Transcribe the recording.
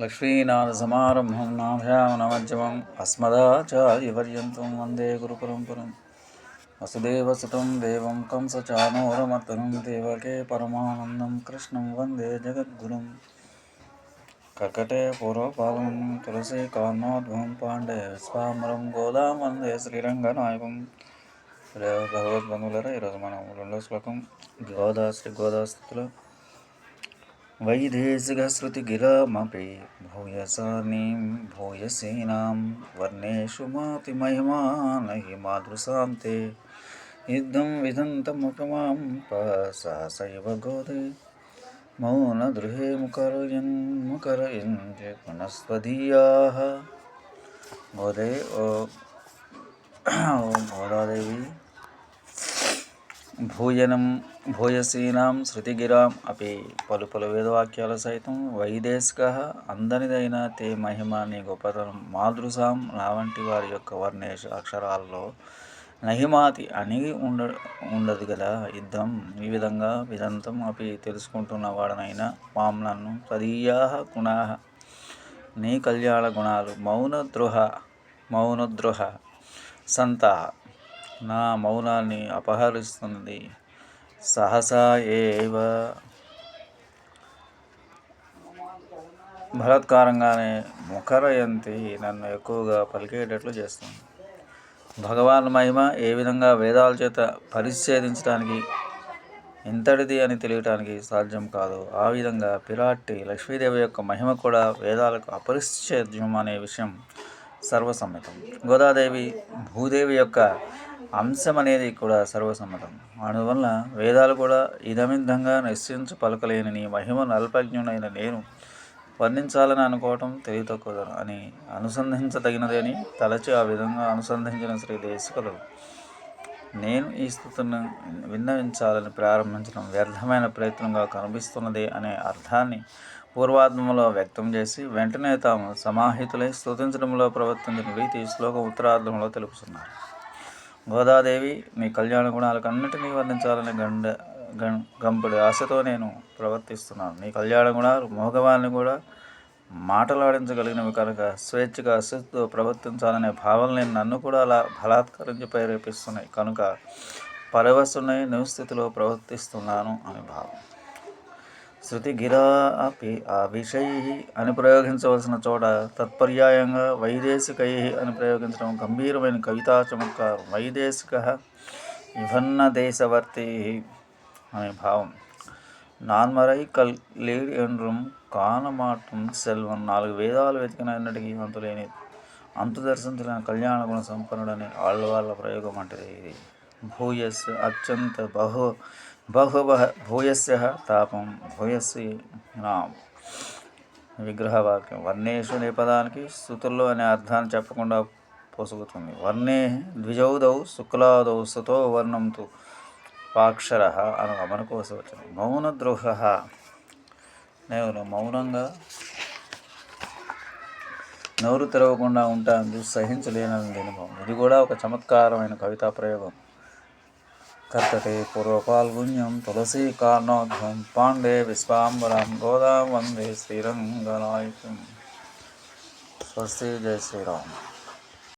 లక్ష్మీనాథసమారంభం నాభ్యామనమజ్జమం అస్మదాచార్యపర్యంతం వందే గురుపరంపరం. వసుదేవసుతం దేవం కంసచానోరమర్దనం దేవకే పరమానందం కృష్ణం వందే జగద్గురుం. కకటే పూర్వపాదం తులసి కాన్నోద్భవం పాండే విశ్వామరం గోదాం వందే శ్రీరంగనాయకం. రే భగవద్బంధువులరా ఈరోజు మనం రెండో శ్లోకం. గోదా శ్రీ గోదా స్థితిలో వైదేశికశ్రుతిగిరమపి భూయసానీం భూయసీనాం వర్ణేషు మాతి మహిమా నహి మాదృశాంతే యుద్ధం విదంతముపమాం సహసైవ గోదే మౌనదృహే ముకరయన్ ముకరయన్ పునస్వదీయాः గోదే ఓ ఓ గోదాదేవి భూయనం భూయసీనాం శృతిగిరాం అపి పలు పలు వేదవాక్యాల సైతం వైదేశిక అందనిదైన తే మహిమ నీ గొప్పతనం మాదృశాం నా వంటి వారి యొక్క వర్ణేష అక్షరాల్లో నహిమాతి అని ఉండ ఉండదు కదా యుద్ధం. ఈ విధంగా విదంతం అపి తెలుసుకుంటున్న వాడనైనా మాం నన్ను తదీయా గుణా. నీ కళ్యాణ గుణాలు మౌనద్రోహ మౌనద్రోహ సంత. నా మౌనాన్ని అపహరిస్తున్నది. సహసా ఏవ. బలత్కారంగానే ముఖరయంతి నన్ను ఎక్కువగా పలికేటట్లు చేస్తుంది. భగవాన్ మహిమ ఏ విధంగా వేదాల చేత పరిచ్ఛేదించడానికి ఇంతటిది అని తెలియటానికి సాధ్యం కాదు. ఆ విధంగా పిరాట్టి లక్ష్మీదేవి యొక్క మహిమ కూడా వేదాలకు అపరిచ్ఛేద్యం అనే విషయం సర్వసమ్మతం. గోదాదేవి భూదేవి యొక్క అంశం అనేది కూడా సర్వసమ్మతం. అందువల్ల వేదాలు కూడా ఇదమిద్ధంగా నిశ్చయించు పలకలేని నీ మహిమను నల్పజ్ఞుడైన నేను వర్ణించాలని అనుకోవటం తెలివి తక్కువ అని అనుసంధించదగినది అని తలచి ఆ విధంగా అనుసంధించిన శ్రీ దేశకులు. నేను ఈ స్థుతులను విన్నవించాలని ప్రారంభించడం వ్యర్థమైన ప్రయత్నంగా కనిపిస్తున్నది అనే అర్థాన్ని పూర్వాత్మలో వ్యక్తం చేసి వెంటనే తాము సమాహితులై స్తుతించడంలో ప్రవర్తించిన రీతి శ్లోకం ఉత్తరార్థంలో తెలుపుతున్నారు. గోదాదేవి మీ కళ్యాణ గుణాలకు అన్నిటినీ వర్ణించాలని గండ గం గంపుడి ఆశతో నేను ప్రవర్తిస్తున్నాను. నీ కళ్యాణ గుణాలు మోగవాన్ని కూడా మాటలాడించగలిగినవి కనుక స్వేచ్ఛగా అశక్తితో ప్రవర్తించాలనే భావనలు నన్ను కూడా అలా బలాత్కరించి ప్రేరేపిస్తున్నాయి. కనుక పరవశున్నై నివస్థితిలో ప్రవర్తిస్తున్నాను అని భావం. శృతి గిరా అపి ఆ విషయ అని ప్రయోగించవలసిన చోట తత్పర్యాయంగా వైదేశికై అని ప్రయోగించడం గంభీరమైన కవితా చమత్కారం వైదేశిక విభిన్న దేశవర్తి అనే భావం. నాన్మరై కల్ లేడి ఎండ్రం కానమాటం సెల్వం. నాలుగు వేదాలు వెతికినటికి అంతులేని అంతు దర్శించిన కళ్యాణ గుణ సంపన్నుడని ఆళ్ళవాళ్ళ ప్రయోగం అంటే ఇది. భూయస్ అత్యంత బహు బహువ భూయస్య తాపం భూయస్సి నా విగ్రహవాక్యం వర్ణేషు అనే పదానికి స్థుతుల్లో అనే అర్థాన్ని చెప్పకుండా పొసుగుతుంది వర్ణే ద్విజౌదౌ శుక్లాదౌ సుతో వర్ణంతు పాక్షర అని కోసం వచ్చింది మౌనద్రోహ. నేను మౌనంగా నోరు తెరవకుండా ఉంటాను సహించలేనని దీని ఇది కూడా ఒక చమత్కారమైన కవితా ప్రయోగం. కర్తటే పూర్వపాల్గుణ్యం తులసీ కారణోధ్వం పాండే విశ్వాంబరం గోదా వందే శ్రీరంగనాయకం స్వస్తి జయ శ్రీరామ్